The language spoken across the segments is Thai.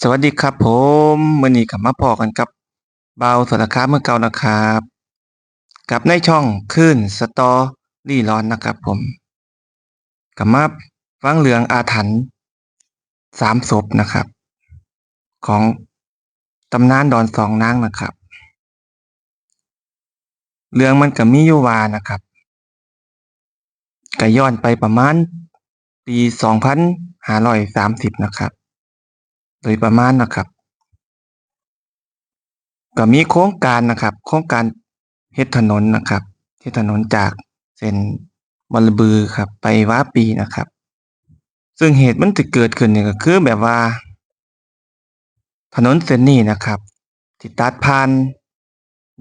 สวัสดีครับผมมือนี้ก็มาพอกันกับเบาสารคาเมื่อเก่านะครับกับในช่องคลื่นสตอรี่ร้อนนะครับผมก็มาฟังเรื่องอาถรรพ์สามศพนะครับ ของตำนานดอนสองนางนะครับเรื่องมันก็มีอยู่ว่านะครับก็ย้อนไปประมาณปี2530นะครับ โดยประมาณนะครับก็มีโครงการนะครับ โครงการเฮ็ดถนนนะครับเฮ็ดถนนจากเส้นบอระบือครับ ไปว้าปีนะครับ ซึ่งเหตุมันสิเกิดขึ้นเนี่ก็คือแบบว่า ถนนเส้นนี้นะครับที่ตัดผ่าน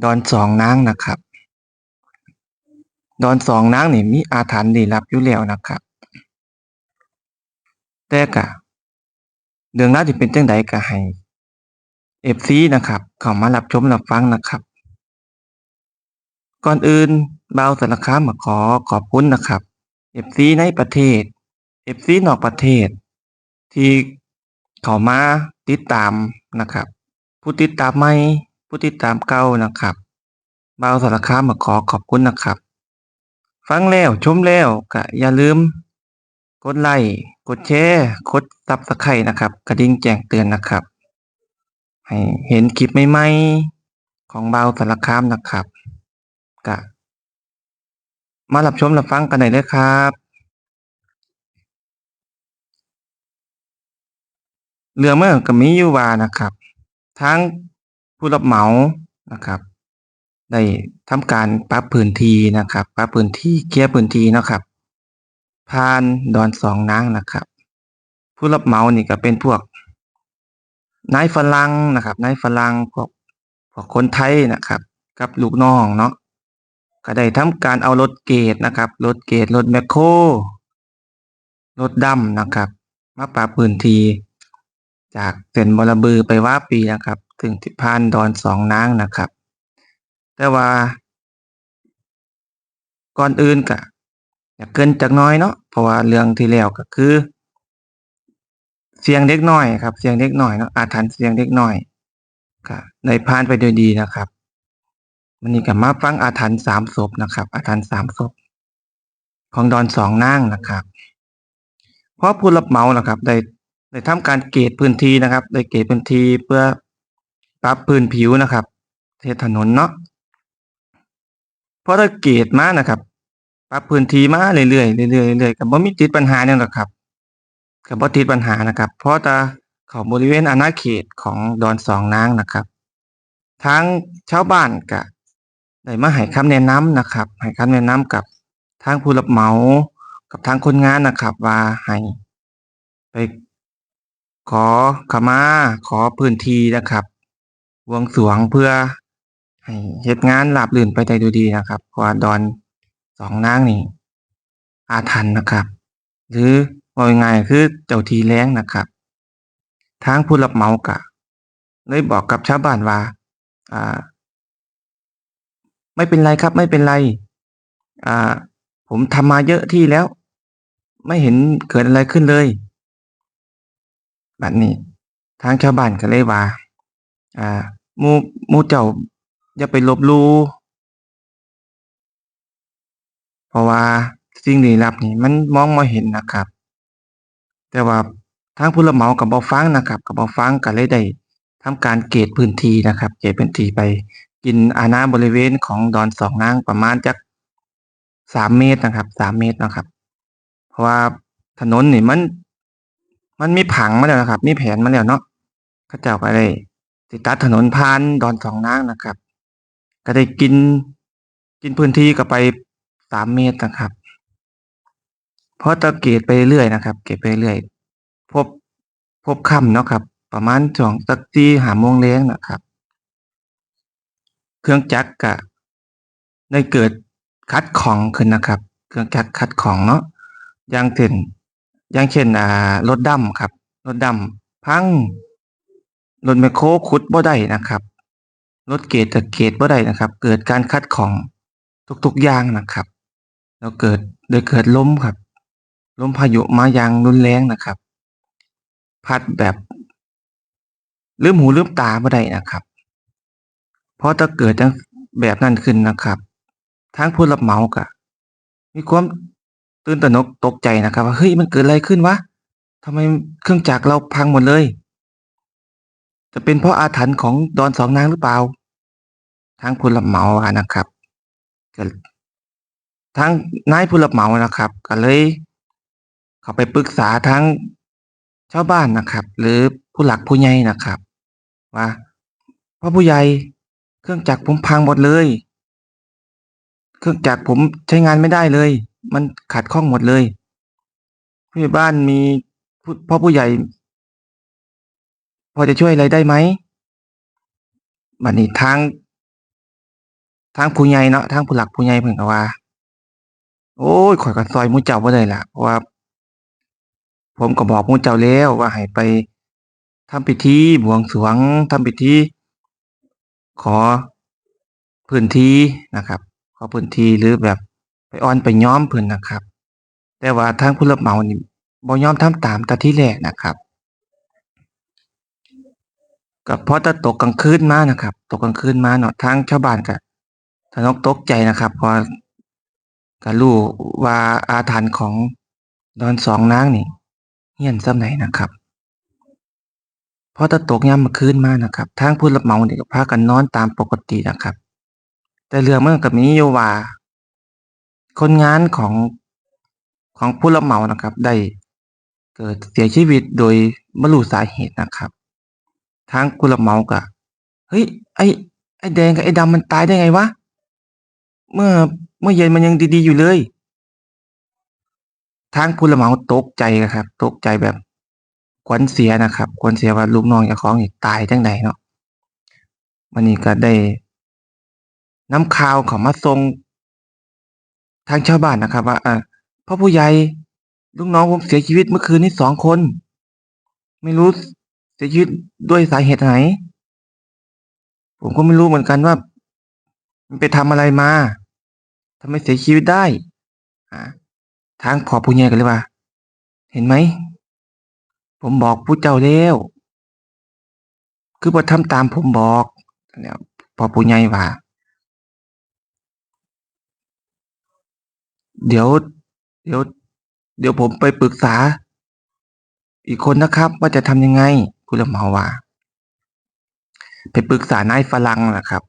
ดอนสองนางนะครับ ดอนสองนางนี่มีอาถรรพ์ลี้ลับอยู่แล้วนะครับ แต่ก็ เรื่องราวที่เป็นจังใดก็ให้ FC นะครับ เข้ามารับชมรับฟังนะครับ ก่อนอื่นบาวสารคามก็ขอขอบคุณนะครับ FC ในประเทศ FC นอกประเทศ ที่เข้ามาติดตามนะครับ ผู้ติดตามใหม่ผู้ติดตามเก่านะครับบาวสารคามก็ขอขอบคุณนะครับ ฟังแล้วชมแล้วก็อย่าลืม กดไลค์กดแชร์กด Subscribe นะครับ กระดิ่งแจ้งเตือนนะครับ ให้เห็นคลิปใหม่ๆของบ่าสารคามนะครับก็มารับชมรับฟังกันได้เลยครับ เรืองมันก็มีอยู่ว่านะครับทางผู้รับเหมานะครับ ได้ทำการปรับพื้นที่นะครับปรับพื้นที่เคลียร์พื้นที่นะครับ ผ่านดอนสองนางนะครับ ผู้รับเหมานี่ก็เป็นพวกนายฝรั่งนะครับนายฝรั่งพวกพวกคนไทยนะครับ กับลูกน้องเนาะก็ได้ทำการเอารถเกรดนะครับรถเกรดรถแมคโครรถดำนะครับ มาปรับพื้นทีจากเส้นบอรบือไปว่าปีนะครับ ถึงที่ผ่านดอนสองนางนะครับ แต่ว่า ก่อนอื่นก็ อยากเกินจักน่อยเนาะเพราะว่าเรื่องที่แล้วก็คือ เสียงเด็กน้อยครับ เสียงเด็กน้อยเนาะอาถรรพ์เสียงเด็กน้อยก็ได้ผ่านไปโดยดีนะครับวันนี้ก็มาฟังอาถรรพ์สามศพนะครับ อาถรรพ์สามศพของดอนสองนางนะครับเพราะผู้รับเหมานะครับ ได้ได้ทำการเกตพื้นที่นะครับ ได้เกตพื้นที่เพื่อปรับพื้นผิวนะครับ เทถนนเนาะพอได้เกตมานะครับ ปรับพื้นที่มาเรื่อยๆเรื่อยๆเรื่อยๆก็บ่มีติดปัญหาหยังหรอกครับก็บ่ติดปัญหานะครับ เพราะต่เข้าบริเวณอาณาเขตของดอนสองนางนะครับทางชาวบ้านก็ได้มาให้คำแนะนำนะครับให้คำแนะนำกับทางผู้รับเหมากับทางคนงานนะครับ ว่าให้ไปขอขมาขอพื้นที่นะครับวงสวงเพื่อให้เฮ็ดงานราบรื่นไปได้ด้วยดีนะครับเพราะดอน สองนางนี่อาถรรพ์นะครับ หรือว่าง่ายคือเจ้าทีแรงนะครับ ทางผู้รับเหมาก็เลยบอกกับชาวบ้านว่าอ่า ไม่เป็นไรครับ ไม่เป็นไร อ่า ผมทำมาเยอะที่แล้ว ไม่เห็นเกิดอะไรขึ้นเลยบัดนี้ทางชาวบ้านก็เลยว่า อ่ามูมูเจ้าอย่าไปลบลู่ เพราะว่าสิ่งลี้ลับนี่มันมองบ่เห็นนะครับ แต่ว่าทางผู้รับเหมาก็บ่ฟังนะครับก็บ่ฟังก็เลยได้ทำการเกตพื้นที่นะครับ เกตพื้นที่ไปกินอาณาบริเวณของดอนสองนางประมาณจักสามเมตรนะครับสามเมตรนะครับ เพราะว่าถนนนี่มัน มันมีผังมาแล้วนะครับ มีแผนมาแล้วเนาะเขาเจ้าก็ได้สิดตัดถนนผ่านดอนสองนางนะครับ ก็ได้กินกินพื้นที่เข้าไป สามเมตรนะครับ เพอตะเกตไปเรื่อยนะครับ เกตไปเรื่อย พบพบค่ำเนาะครับ ประมาณช่วงสัก4-5โมงแลงนะครับ เครื่องจักรก็ได้เกิดขัดของขึ้นนะครับ เครื่องจักรขัดของเนาะอย่างเช่นอย่างเช่นอ่ารถดำครับ รถดำพังรถแมคโครขุดบ่ได้นะครับ รถเกรดก็เกรดบ่ได้นะครับ เกิดการขัดของทุกๆอย่างนะครับ แล้วเกิดได้เกิดล้มครับล้มพายุมาอย่างรุนแรงนะครับ พัดแบบลืมหูลืมตาบ่ได้นะครับเพราะถ้าเกิดแบบนั้นขึ้นนะครับทางผู้รับเหมาก็มีความตื่นตระหนกตกใจนะครับว่าเฮ้ยมันเกิดอะไรขึ้นวะทำไมเครื่องจักรเราพังหมดเลย จะเป็นเพราะอาถรรพ์ของดอนสองนางหรือเปล่า ทางผู้รับเหมาว่านะครับเก็ ทางนายผู้รับเหมานะครับ ก็เลย เขาไปปรึกษาทางชาวบ้านนะครับ หรือผู้หลักผู้ใหญ่นะครับ ว่าพ่อผู้ใหญ่เครื่องจักรผมพังหมดเลย เครื่องจักรผมใช้งานไม่ได้เลย มันขัดข้องหมดเลยผู้ใหญ่บ้านมีพ่อผู้ใหญ่ พอจะช่วยอะไรได้ไหมบัดนี้ทางทางผู้ใหญ่เนาะทางผู้หลักผู้ใหญ่เพิ่นก็ว่า โอ้ยข่อยก็ซอยมู่เจ้าบ่ได้ล่ะเพราะว่า ผมก็บอกมู่เจ้าแล้วว่าให้ไปทำพิธีบวงสรวงทำพิธีขอพื้นที่นะครับ ขอพื้นที่หรือแบบไปอ้อนไปย้อมเพิ่นนะครับ แต่ว่าทางผู้รับเหมานี่บ่ยอมทำตามแต่ที่แรกนะครับก็พอแต่ตกกลางคืนมานะครับ ตกกลางคืนมาเนาะทางชาวบ้านก็ทนกตกใจนะครับพราะ ก็รู้ว่าอาถรรพ์ของดอนสองนางนี่เฮี้ยนส่ำใดนะครับพอต่ตกยามมื้อคืนมานะครับทางผู้รับเหมานี่ก็พากันนอนตามปกตินะครับ แต่เรื่องมันก็มีอยู่ว่าคนงานของของผู้รับเหมานะครับ ได้เกิดเสียชีวิตโดยบ่รู้สาเหตุนะครับ ทางผู้รับเหมาก็เฮ้ยไอ้ไอ้แดงกับไอ้ดำมันตายได้ไงวะเมื่อ เมื่อเย็นมันยังดีๆอยู่เลย ทางผู้รับเหมาตกใจอะครับ ตกใจแบบขวัญเสียนะครับขวัญเสียว่าลูกน้องเจ้าของนี่ตายจั่งใดเนาะวันนี้ก็ได้น้ำข่าวเขามาส่งทางชาวบ้านนะครับ ว่าอ่าพ่อผู้ใหญ่ลูกน้องผมเสียชีวิตเมื่อคืนนี้2คน ไม่รู้เสียชีวิตด้วยสาเหตุไหน ผมก็ไม่รู้เหมือนกันว่า มันไปทำอะไรมา ทำไมเสียชีวิตได้อ่าทางพอผู้ใหญ่ก็เลยว่า เห็นไหม ผมบอกผู้เจ้าแล้วคือบ่ทำตามผมบอกแล้วพ่อผู้ใหญ่ว่าเดี๋ยว เดี๋ยว เดี๋ยวผมไปปรึกษา อีกคนนะครับ ว่าจะทำยังไงผู้รับเมาว่า ไปปรึกษานายฝรั่งนะครับ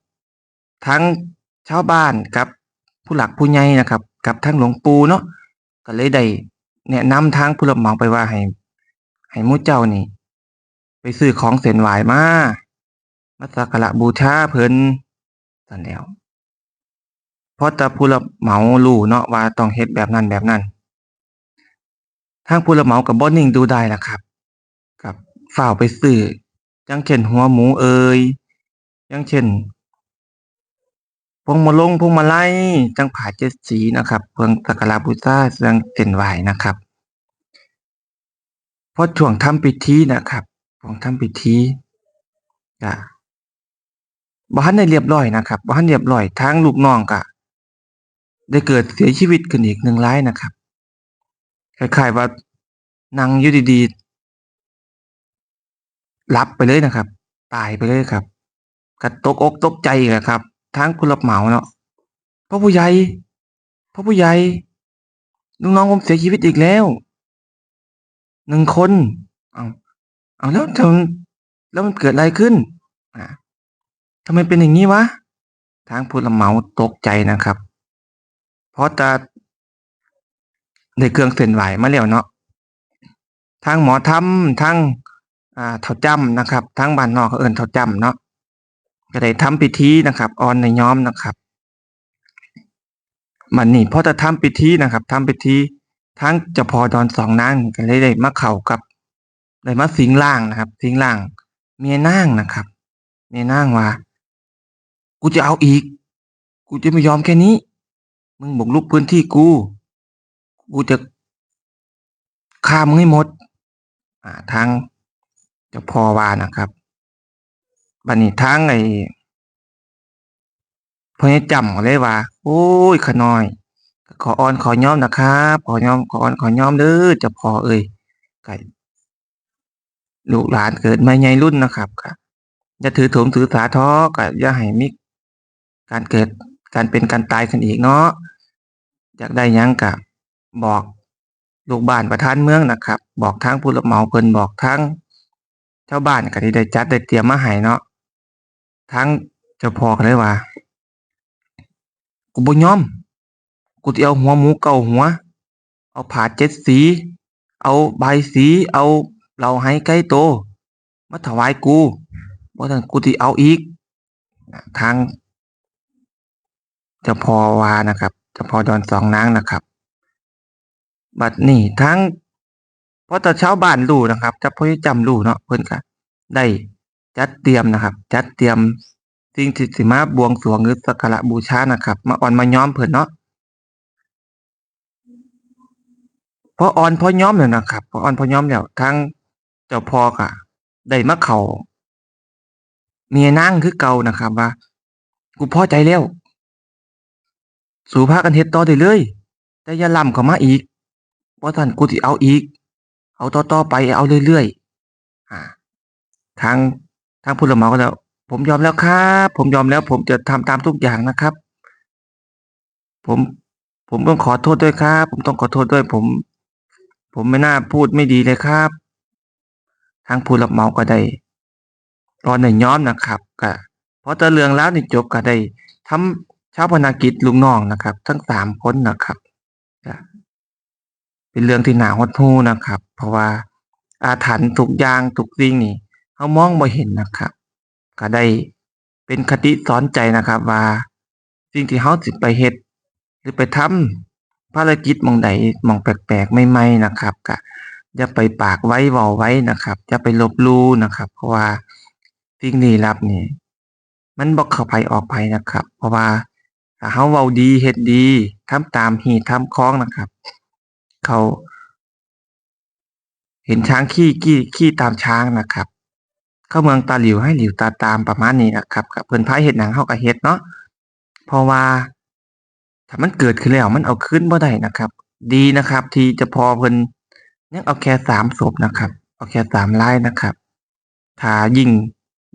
ทั้งชาวบ้านกับ ผู้หลักผู้ใหญ่นะครับ กับทางหลวงปู่เนาะก็เลยได้แนะนำทางผู้รับเหมาไปว่าให้ให้มู่เจ้านี่ ไปซื้อของเส้นไหว้มามาสักการะบูชาเพิ่นซั้นแหล้วพอแต่ผู้รับเหมารู้เนาะว่าต้องเฮ็ดแบบนั้นแบบนั้น ทางผู้รับเหมาก็บ่นิ่งดูไดายล่ะครับก็ฟ้าวไปซื้อย่างเช่นหัวหมูเอยย่างเช่น พวงมาลงพวงมาลัยจังผาเจ็ดสีนะครับเครื่องสักการะบูชาเครื่องเส้นไหวนะครับพอช่วงทำพิธีนะครับช่วงทำพิธีก็บ่ทันได้เรียบร้อยนะครับบ่ทันเรียบร้อยทางลูกน้องก็ได้เกิดเสียชีวิตขึ้นอีกหนึ่งรายนะครับคล้ายๆว่านั่งอยู่ดีๆหลับไปเลยนะครับ ตายไปเลยครับก็ตกอกตกใจอีกอะครับ ทางผู้รับเหมาเนาะพ่อผู้ใหญ่พ่อผู้ใหญ่ลูกน้องผมเสียชีวิตอีกแล้ว1คน เอาวอ้าแล้วทำแล้วมันเกิดอะไรขึ้น อ่าทำไมเป็นอย่างงี้วะ ทางผู้รับเหมาตกใจนะครับ เพราะแต่ได้เครื่องเส้นไหวมาแล้วเนาะ ทางหมอธรรมทางอ่าเฒ่าจ้ำนะครับ ทางบ้านนอกเขาเอิ้นเฒ่าจ้ำเนาะ ก็ได้ทำพิธีนะครับออนใน้อมน้อมนะครับบัดนี้พอจะทำพิธีนะครับทำพิธีทางเจ้าพอดอนสองนางก็เลยได้มาเข้ากับได้มาสิงร่างนะครับ สิงร่างแม่นางนะครับแม่นางว่า กูจะเอาอีก กูจะไม่ยอมแค่นี้ มึงบุกรุกพื้นที่กู กูจะฆ่ามึงให้หมด อ่าทางเจ้าพ่อว่านะครับ บัดนี้ทางไอ้พ่อใหญ่จ้ำก็เลยว่า โอ๊ยข้าน้อย ขออ้อนขอยอมนะครับ ขอยอมขออ้อนขอยอมเด้อจ้าพ่อเอยไก็ลูกหลานเกิดมาใหญ่รุ่นนะครับก็อย่าถือโถมถือสาท้อก็อย่าให้มีการเกิดการเป็นการตายขึ้นอีกเนาะอยากได้ยังก็บบอกลูกบ้านประธานเมืองนะครับ บอกทางผู้รับเหมาเพิ่นบอกทางชาวบ้านก็ที่ได้จัดได้เตรียมมาให้เนาะ ทางเจ้าพ่อก็เลยว่า กูบ่ยอม กูสิเอาหัวหมูเก่าหัว เอาผาเจ็ดสี เอาใบาสี เอาเหล้าไห้ไก่โต มาถวายกูบ่ซั่นกูสิเอาอีก ทางเจ้าพ่อว่านะครับเจ้าพ่อดอนสองนางนะครับ บัดนี้ทั้งพอแต่ชาวบ้านรู้นะครับจ้าพ่อจำรู้เนาะเพิ่นก็ได้ จัดเตรียมนะครับ จัดเตรียมสิ่งที่สิมาบวงสรวงหรือสักการะบูชานะครับ มาอ่อนมาย้อมเพิ่นเนาะพออ่อนพอย้อมแล้วนะครับพออ่อนพอย้อมแล้วทางเจ้าพ่อก็ได้มาเขาเมียนางคือเก่านะครับ ว่า กูพอใจแล้ว สู่พากันเฮ็ดต่อได้เลย แต่อย่าล้ำเข้ามาอีกบ่ซั่านกูสิเอาอีก เอาต่อๆไปเอาเรื่อยๆอ่าทาง ทางผู้รับเหมาก็แล้ว ผมยอมแล้วครับ ผมยอมแล้ว ผมจะทำตามทุกอย่างนะครับ ผมผมต้องขอโทษด้วยครับ ผมต้องขอโทษด้วย ผม ผมไม่น่าพูดไม่ดีเลยครับ ทางผู้รับเหมาก็ได้ตอนได้ยอมนะครับก็พอต่เรื่องราวนี่จบก็ได้ทำชาวพนากิจลูกน้องนะครับ ทั้งสามคนนะครับเป็นเรื่องที่หนาหดหูนะครับ เพราะว่าอาถรรพ์ทุกอย่างทุกสิ่งนี่ เฮามองบ่เห็นนะครับ ก็ได้เป็นคติสอนใจนะครับว่า สิ่งที่เฮาสิไปเฮ็ดหรือไปทำภารกิจมองใดมองแปลกๆใหม่ๆนะครับก็อย่าไปปากไว้เว้าไว้นะครับอย่าไปลบลู่นะครับ เพราะว่าสิ่งลี้ลับนี่มันบ่เข้าไผออกไผนะครับ เพราะว่าถ้าเฮาเว้าดีเฮ็ดดีทำตามฮีตทำคล้องนะครับ เขา เห็นช้างขี้กี้ขี้ตามช้างนะครับ เข้าเมืองตาหลิวให้หลิวตาตามประมาณนี้นะครับก็เพิ่นพายเฮ็ดหยังเฮาก็เฮ็ดเนาะเพราะว่าถ้ามันเกิดขึ้นแล้วมันเอาคืนบ่ได้นะครับ ดีนะครับ ที่จ้าพ่อเพิ่นยังเอาแค่สามศพนะครับ เอาแค่สามรายนะครับถ้ายิ่ง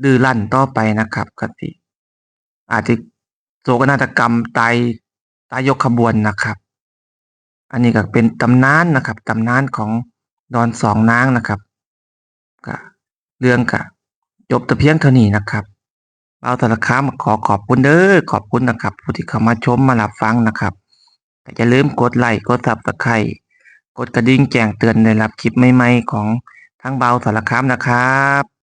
ดื้อรั้นต่อไปนะครับก็สิอาจจะโศกนาฏกรรมตายตายยกขบวนนะครับ อันนี้ก็เป็นตำนานนะครับตำนานของดอนสองนางนะครับก็เรื่องก็ จบแต่เพียงเท่านี้นะครับเราแต่ละครั้งขอขอบคุณเด้อขอบคุณนะครับ ผู้ที่เข้ามาชมมารับฟังนะครับอย่าลืมกดไลค์กด Subscribe กดกระดิ่งแจ้งเตือนได้รับคลิปใหม่ๆของทั้งเบาสารคามนะครับ